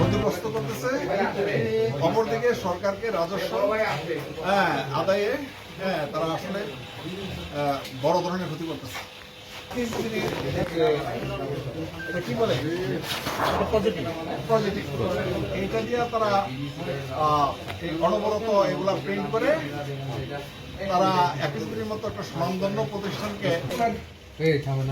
করতেছে। অপরদিকে সরকারকে রাজস্ব হ্যাঁ আদায়ে হ্যাঁ তারা আসলে বড় ধরনের ক্ষতি করতেছে। কি বলে? এইটা দিয়ে তারা অনবরত এগুলা প্রিন্ট করে তারা একত্রির মতো একটা স্বনামধন্য প্রতিষ্ঠানকে এই থামেন।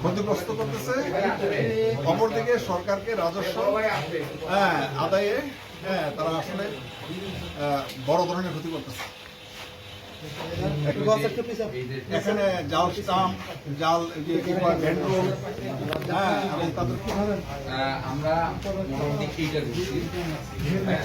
ক্ষতিগ্রস্ত করতেছে। অপরদিকে সরকারকে রাজস্ব হ্যাঁ আদায়ে হ্যাঁ তারা আসলে বড় ধরনের ক্ষতি করতেছে। এখানে জাল স্টাম্প জাল এই হ্যাঁ তাদের আহ, আমরা মোটামুটি এইটা দিচ্ছি হ্যাঁ।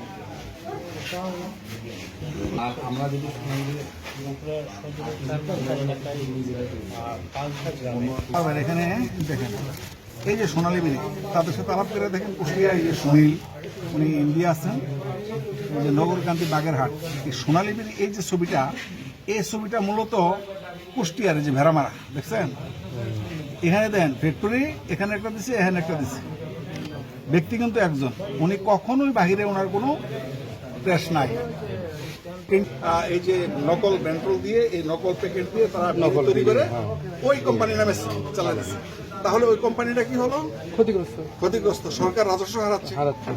আর আমরা যদি এখানে, দেখেন, এই যে সোনালী মিনি, তাদের সাথে আলাপ করে দেখেন কুষ্টিয়া এই যে সুনীল, উনি ইন্ডিয়া আছেন যে নগরকান্তি বাগেরহাট, এই সোনালী বিড়ি এই যে ছবিটা, এই ছবিটা মূলত কুষ্টিয়ার যে ভেড়ামারা, দেখছেন? এখানে দেন ফ্যাক্টরি এখানে একটা দিছে, এখানে একটা দিছে। ব্যক্তি কিন্তু একজন। উনি কখনোই বাহিরে ওনার কোনো প্রেস নাই। এই যে নকল ব্যান্ট্রোল দিয়ে এই নকল প্যাকেট দিয়ে তারা নকল তৈরি করে ওই কোম্পানির নামে চালা দিচ্ছে তাহলে ওই কোম্পানিটা কি হলো? ক্ষতিগ্রস্ত। ক্ষতিগ্রস্ত। সরকার রাজস্ব হারাচ্ছে। হারাচ্ছে।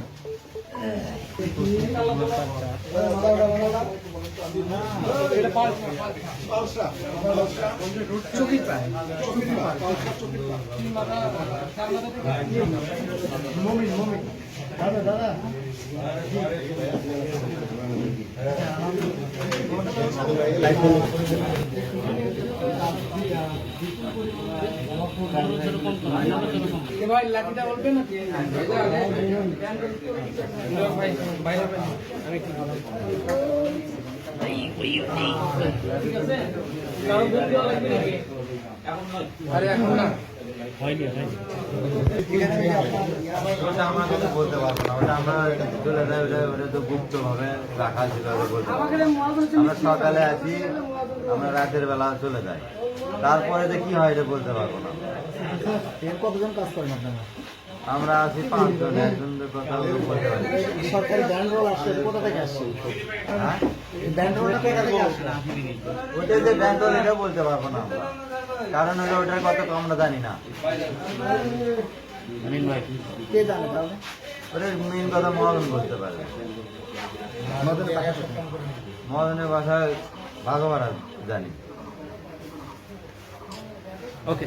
ভাই লাঠিটা বলবে না আমি আমরা সকালে আসি আমরা রাতের বেলা চলে যাই তারপরে যে কি হয় এটা বলতে পারব না। কতজন কাজ করেন আপনারা আমরা আছি পাঁচজন একজনের কথা বলতে পারি। সরকারি ব্যান্ড রোল আসছে কোথা থেকে আসছে? হ্যাঁ? ব্যান্ড কোথা থেকে আসছে? ওটা যে ব্যাংক এটা বলতে পারব না আমরা। কারণ হলো ওটার কথা তো আমরা জানি না। কে? জানে তাহলে? ওটার মেন কথা মহাজন বলতে পারবে মহাজনের ভাষায় ভাগবারা জানি। ওকে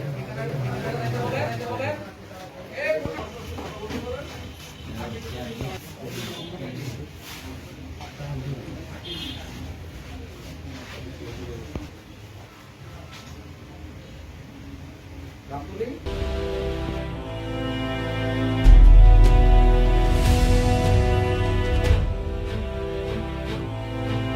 গাবতলী